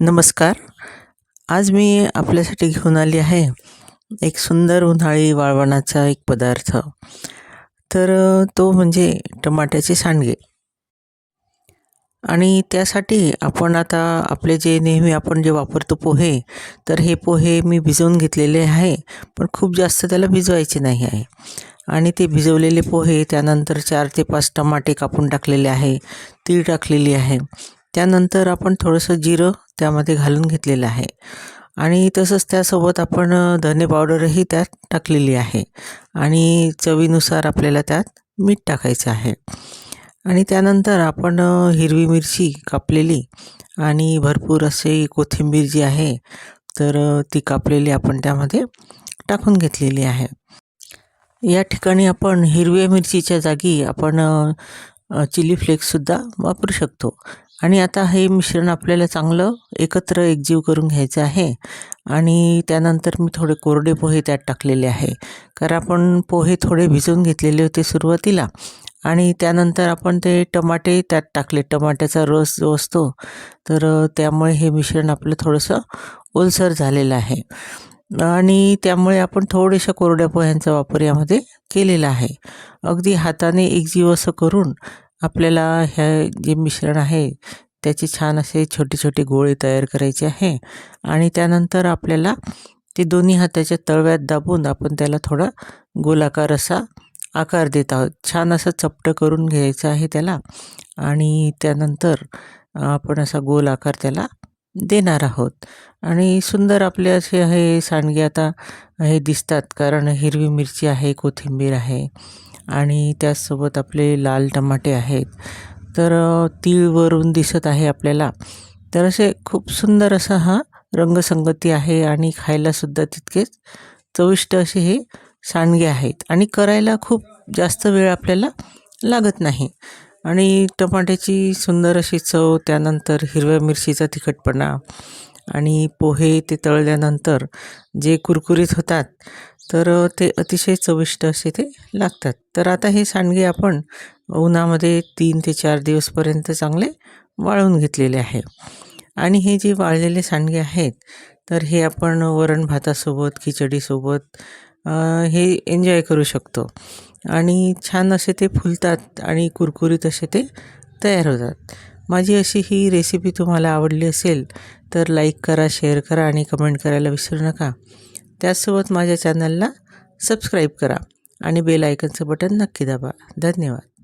नमस्कार. आज मी आपल्यासाठी घेऊन आली आहे एक सुंदर उन्हाळी वाळवणाचा एक पदार्थ. तर तो म्हणजे टमाट्याचे सांडगे. आणि त्यासाठी आपण आता आपले जे नेहमी आपण जे वापरतो पोहे तर हे पोहे मी भिजवून घेतलेले आहे पण खूप जास्त त्याला भिजवायचे नाही आहे. आणि ते भिजवलेले पोहे त्यानंतर चार ते पाच टमाटे कापून टाकलेले आहे तीळ टाकलेली आहे. त्यानंतर आपण थोडंसं जिरं त्यामध्ये घालून घेतलेलं आहे. आणि तसंच त्यासोबत आपण धने पावडरही त्यात टाकलेली आहे. आणि चवीनुसार आपल्याला त्यात मीठ टाकायचं आहे. आणि त्यानंतर आपण हिरवी मिरची कापलेली आणि भरपूर असे कोथिंबीर जी आहे तर ती कापलेली आपण त्यामध्ये टाकून घेतलेली आहे. या ठिकाणी आपण हिरव्या मिरचीच्या जागी आपण चिली फ्लेक्ससुद्धा वापरू शकतो. आणि आता हे मिश्रण आपल्याला चांगलं एकत्र एकजीव करून घ्यायचं आहे. आणि त्यानंतर मी थोडे कोरडे पोहे त्यात टाकलेले आहे. कारण आपण पोहे थोडे भिजवून घेतलेले होते सुरुवातीला. आणि त्यानंतर आपण ते टमाटे त्यात टाकले. टमाट्याचा रस जो असतो तर त्यामुळे हे मिश्रण आपलं थोडंसं ओलसर झालेलं आहे. आणि त्यामुळे आपण थोड्याशा कोरड्या पोह्यांचा वापर यामध्ये केलेला आहे. अगदी हाताने एकजीव असं करून आपल्याला ह्या जे मिश्रण आहे त्याचे छान असे छोटे छोटे गोळे तयार करायचे आहे आणि त्यानंतर आपल्याला ते दोन्ही हाताच्या तळव्यात दाबून आपण त्याला थोडा गोलाकार असा आकार देत आहोत. छान असं चपटं करून घ्यायचं आहे त्याला आणि त्यानंतर आपण असा गोल आकार त्याला देणार आहोत. आणि सुंदर आपले असे हे सांडगे आता हे दिसतात कारण हिरवी मिरची आहे कोथिंबीर आहे. आणि त्याचसोबत आपले लाल टमाटे आहेत. तर तीळवरून तीळ वरून दिसत आहे आपल्याला. तर असे खूप सुंदर असा हा रंगसंगती आहे आणि खायलासुद्धा तितकेच चविष्ट असे हे सांडगे आहेत. आणि करायला खूप जास्त वेळ आपल्याला लागत नाही. आणि टमाट्याची सुंदर अशी चव त्यानंतर हिरव्या मिरचीचा तिखटपणा आणि पोहे ते तळल्यानंतर जे कुरकुरीत होतात तर ते अतिशय चविष्ट असे ते लागतात. तर आता हे सांडगे आपण उन्हामध्ये तीन ते चार दिवसपर्यंत चांगले वाळवून घेतलेले आहे. आणि हे जे वाळलेले सांडगे आहेत तर हे आपण वरण भातासोबत खिचडीसोबत हे एन्जॉय करू शकतो. आणि छान असे ते फुलतात आणि कुरकुरीत असे ते तयार होतात. माझी अशी ही रेसिपी तुम्हाला आवडली असेल तर लाईक करा शेअर करा आणि कमेंट करायला विसरू नका. त्याचसोबत माझ्या चॅनलला सबस्क्राईब करा आणि बेल आयकनचं बटन नक्की दाबा. धन्यवाद.